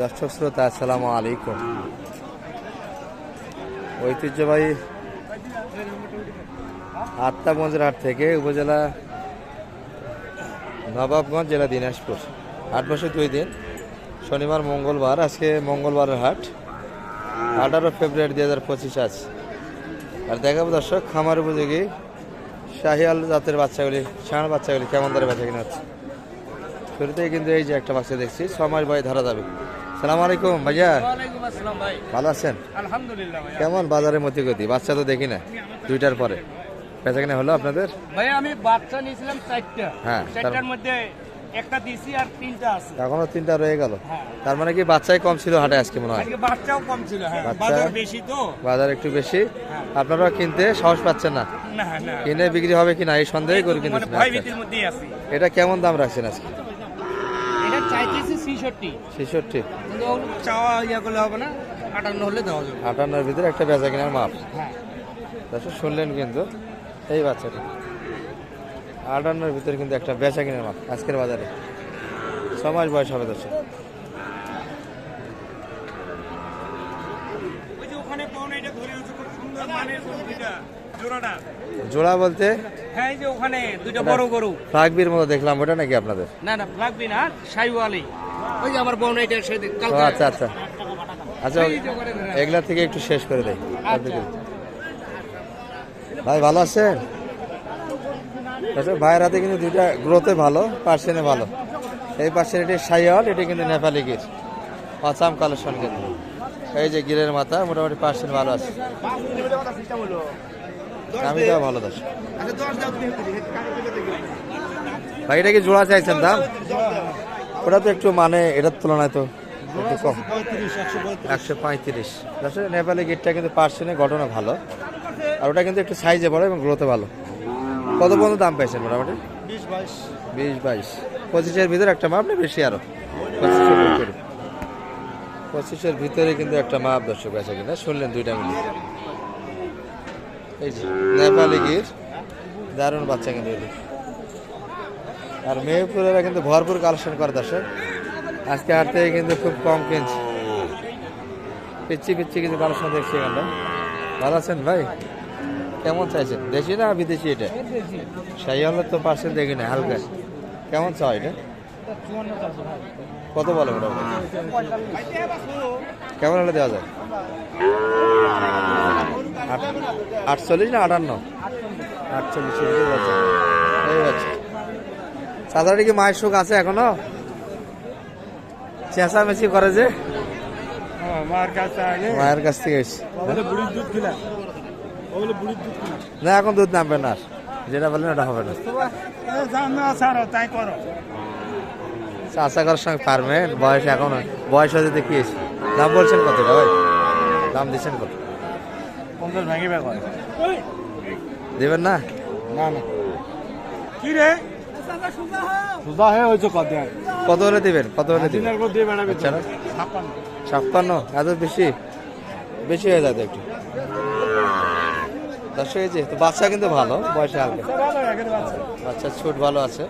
দর্শক শ্রোতা, আসসালামু আলাইকুম। ঐতিহ্যবাহী আত্মাগঞ্জের হাট থেকে উপজেলা নবাবগঞ্জ জেলা দিনাজপুর। আট বছর দুই দিন, শনিবার, মঙ্গলবার, আজকে মঙ্গলবারের হাট। আঠারো ফেব্রুয়ারি দুই হাজার পঁচিশ আজ। আর দেখাবো দর্শক, খামার উপযোগী শাহিয়াল জাতের বাচ্চাগুলি ষাঁড় বাচ্চাগুলি কেমন দরে বেচা কিনা হচ্ছে। শুরুতেই কিন্তু এই যে একটা বাচ্চা দেখছি ছ মাস বয় ধরা যাবে। সালাম আলাইকুম ভাইয়া। ভালো আছেন? আলহামদুলিল্লাহ কেমন বাজারের মধ্যে গতি? বাচ্চা তো দেখি না দুইটার পরে। বেচা কিনা হলো আপনাদের? ভাই আমি বাচ্চা নিয়েছিলাম চারটা। হ্যাঁ, চারটার মধ্যে একটা দিছি আর তিনটা আছে। এখনও তিনটা রয়ে গেল। হ্যাঁ। তার মানে কি বাচ্চাই কম ছিল হাটে আজকে মনে হয়? বাচ্চাও কম ছিল হ্যাঁ। বাজার বেশি তো। বাজার একটু বেশি। হ্যাঁ। আপনারা কিনতে সাহস পাচ্ছেন না? কিনে বিক্রি হবে কিনা এই সন্দেহ করে কিনতে মানে এটা কেমন দাম রাখছেন আজকে? চাইতেছি ছিষট্টি। ছেষট্টি। কিন্তু চাওয়া ইয়া করলে হবে না আটান্ন হলে দেওয়া যাবে। আটান্নর ভিতরে একটা বেচা কিনার মাপ। হ্যাঁ। শুনলেন কিন্তু এই বাচ্চাটা। আটান্নর ভিতরে কিন্তু একটা বেচা কিনার মাপ আজকের বাজারে। ছ মাস বয়স হবে দর্শক। জোড়া বলতে হ্যাঁ এই যে ওখানে দুইটা বড় গরু। ফ্লাগবির মতো দেখলাম ওটা নাকি আপনাদের? না না লাগবে না সাইওয়ালি ওই যে আমার বোন এটা সে আচ্ছা আচ্ছা। আচ্ছা। এগুলা থেকে একটু শেষ করে দেয় আচ্ছা। ভাই ভালো আছেন? আচ্ছা ভাইয়ের হাতে কিন্তু দুইটা গ্রোথে ভালো পার্সেন্টে ভালো। এই পার্সেন্ট এটি সাইয়াল এটি কিন্তু নেপালি গির। পাঁচাম কালেকশন কিন্তু। এই যে গিরের মাথা মোটামুটি পার্সেন্ট ভালো আছে। দামিটাও ভালো দশ। ভাই এটা কি জোড়া চাইছেন দাম? ওটা তো একটু মানে এটার তুলনায় তো একটু কম। একশো পঁয়ত্রিশ। আসলে নেপালি গিটটা কিন্তু ঘটনা ভালো। আর ওটা কিন্তু একটু সাইজে বড় এবং গ্রোথে ভালো। কত পর্যন্ত দাম পাইছেন মোটামুটি? বিশ বাইশ। পঁচিশের ভিতরে একটা মাপ না বেশি আরও? পঁচিশের ভিতরে। পঁচিশের ভিতরে কিন্তু একটা মাপ দর্শক আছে কিনা? শুনলেন দুইটা মিলে এই যে, নেপালি গির। দারুণ বাচ্চা কিন্তু এটি। আর মেহেরপুরেরা কিন্তু ভরপুর কালেকশন করে দর্শক। আজকে হাট থেকে কিন্তু খুব কম কিনছে। পিচ্ছি পিচ্ছি কিছু কালেকশন দেখছি এখানটা ভালো আছেন ভাই? কেমন চাইছেন? দেশি না বিদেশি এটা? সেই হলে তো পার্সেন্ট দেখি না, হালকা। কেমন চাও এটা? কত বলে মোটামুটি? কেমন হলে দেওয়া যায়? আটচল্লিশ না আটান্ন? আটচল্লিশ বাচ্চা এই চাচাটা কি মায়ের সুখ আছে এখনও? চেঁচামেচি করে যে। কাছে মায়ের কাছ থেকে এসে। না এখন দুধ নামবে না। যেটা বললেন ওটা হবে না। জানা তাই করো। আশা করার সঙ্গে পারবেন বয়স এখন বয়স হতে দেখিয়েছি দাম বলছেন কত ভাই? দাম দিচ্ছেন কত? পঞ্চাশ ভেঙে বের করে দেবেন না? না না। কি রে? সুদা হয়ে হয়েছে কত কত হলে দিবেন? কত হলে দিবেন? আচ্ছা? ছাপ্পান্ন। এত বেশি? বেশি হয়ে যাবে একটু। দশ হয়েছে? তো বাচ্চা কিন্তু ভালো বয়সে হালকা। বাচ্চা। বাচ্চার ছুট ভালো আছে।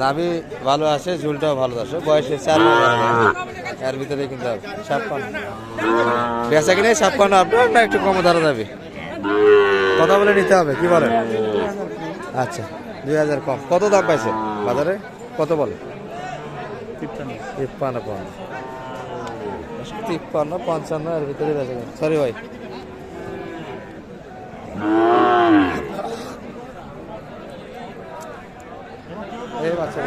নাভি ভালো আছে ঝুলটাও ভালো আছে। বয়সে চার এর ভিতরে কিন্তু হবে ছাপ্পান্ন। বেচা কিনে ছাপ্পান্ন আপনার না একটু কম ধরা যাবে? কথা বলে নিতে হবে কি বলেন আচ্ছা দুই হাজার কম। কত দাম পাইছে বাজারে? কত বলে? তিপ্পান্ন। পাউন্ড তিপ্পান্ন পঞ্চান্ন এর ভিতরে বেচা কিনে। সরি ভাই। এই বাচ্চা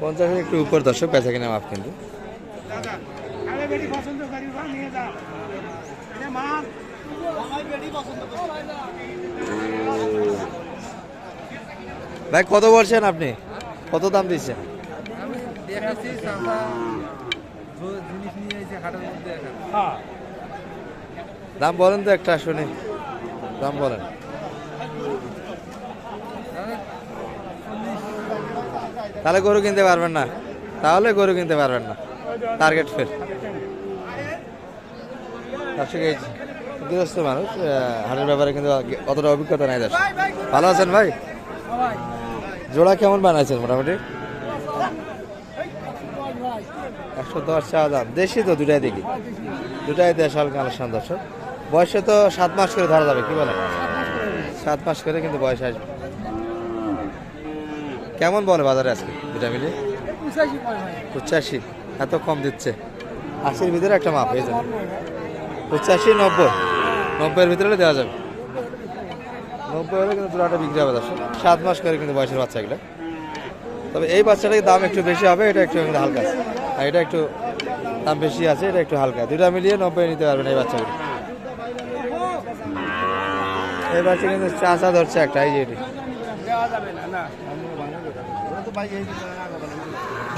পঞ্চাশের একটু উপর দর্শক বেচা কিনা মাপ কিন্তু। আরে পছন্দ করি নিয়ে ভাই, কত বলছেন আপনি? কত দাম দিচ্ছেন? দাম বলেন তো একটা, শুনি। দাম বলেন। তাহলে গরু কিনতে পারবেন না। তাহলে গরু কিনতে পারবেন না। টার্গেট ফের। দর্শক গৃহস্থ মানুষ হাটের ব্যাপারে কিন্তু অতটা অভিজ্ঞতা নাই দর্শক। ভালো আছেন ভাই? জোড়া কেমন বানাইছেন মোটামুটি? একশো দশ চা দাম। দেশি তো, দুটাই দেখি। দুটাই দেশাল কালেকশন, দর্শক। বয়সে তো সাত মাস করে ধরা যাবে, কি বলে সাত মাস করে কিন্তু বয়স আসবে। কেমন বলে বাজারে আজকে দুটা মিলে পঁচাশি। এত কম দিচ্ছে। আশির ভিতরে একটা মাপ হয়ে যাবে পঁচাশি, নব্বই। নব্বইয়ের ভিতরে দেওয়া যাবে। নব্বই হলে কিন্তু দুটাটা বিক্রি হবে দর্শক। সাত মাস করে কিন্তু বয়সের বাচ্চাগুলো। তবে এই বাচ্চাটার দাম একটু বেশি হবে এটা একটু কিন্তু হালকা আছে। আর এটা একটু দাম বেশি আছে এটা একটু হালকা। দুটা মিলিয়ে নব্বই নিতে পারবেন এই বাচ্চাগুলো। এই বাচ্চা কিন্তু চাষা ধরছে একটা এই যে এটি।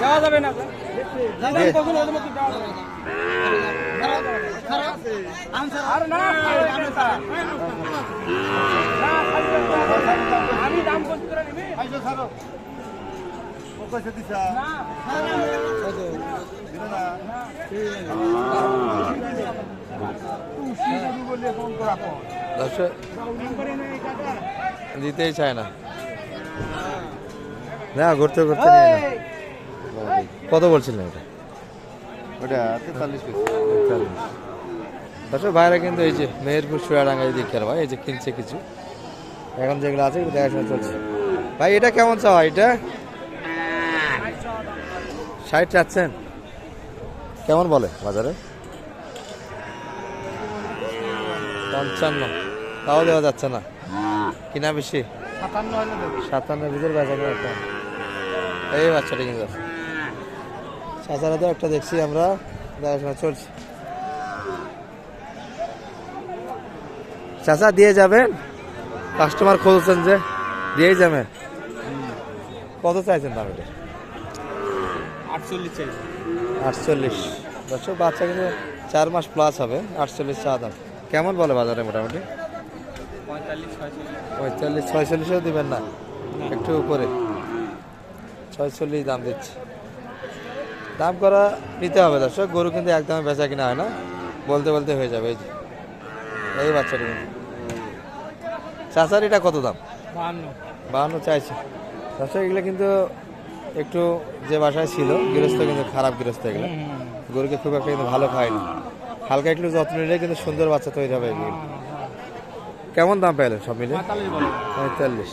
যাওয়া যাবে না। আমি দিতেই চায় না না ঘুরতে ঘুরতে কত বলছিলেন এটা ওটা তেতাল্লিশ পিস দর্শক ভাইরা কিন্তু এই যে মেহেরপুর সুয়াডাঙ্গায় দিকে ভাই, এই যে কিনছে কিছু। এখন যেগুলো আছে এগুলো দেখাশোনা চলছে। ভাই, এটা কেমন চাওয়া? এটা? ষাট চাচ্ছেন। কেমন বলে বাজারে? পঞ্চান্ন। তাও দেওয়া যাচ্ছে না। কিনা বেশি? সাতান্ন সাতান্নের ভিতরে বেচা এই বাচ্চাটা কিন্তু চাচারা তো একটা দেখছি আমরা। দেখাশোনা চলছে। চাচা দিয়ে যাবেন? কাস্টমার খুঁজছেন যে দিয়েই যাবেন। কত চাইছেন দাম এটা আটচল্লিশ আটচল্লিশ। দর্শক বাচ্চা কিন্তু চার মাস প্লাস হবে আটচল্লিশ চা দাম। কেমন বলে বাজারে মোটামুটি? পঁয়তাল্লিশ ছয়চল্লিশও দিবেন না। একটু উপরে। ছয়চল্লিশ দাম দিচ্ছে। দাম করা নিতে হবে দর্শক গরু কিন্তু একদমই বেচা কিনা হয় না। বলতে বলতে হয়ে যাবে। এই যে এই বাচ্চাটা কিন্তু। চাচার এটা কত দাম? বাহান্ন। বাহান্ন চাইছে। দর্শক এগুলো কিন্তু একটু যে বাসায় ছিল গৃহস্থ কিন্তু খারাপ গৃহস্থ এগুলো। গরুকে খুব একটা কিন্তু ভালো খায় না। হালকা একটু যত্ন নিলে কিন্তু সুন্দর বাচ্চা তৈরি হবে এগুলো। কেমন দাম পেলেন সব মিলে পঁয়তাল্লিশ পঁয়তাল্লিশ।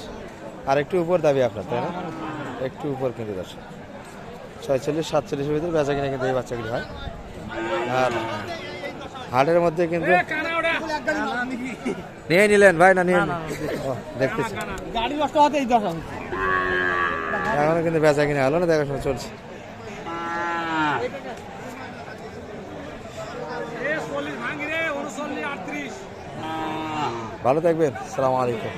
আর একটু উপর দাবি আপনার তাই না? একটু উপর কিন্তু দশ ছয়চল্লিশ সাতচল্লিশের ভিতরে বেচা কিনা কিন্তু এই বাচ্চাগুলি হয়। আর হাটের মধ্যে কিন্তু নিয়ে নিলেন ভাই না নিয়ে দেখতেছি। গাড়ি নষ্ট হতে এই দশা এখনও কিন্তু বেচা কিনে হলো না দেখাশোনা চলছে। ভালো থাকবেন সালাম আলাইকুম।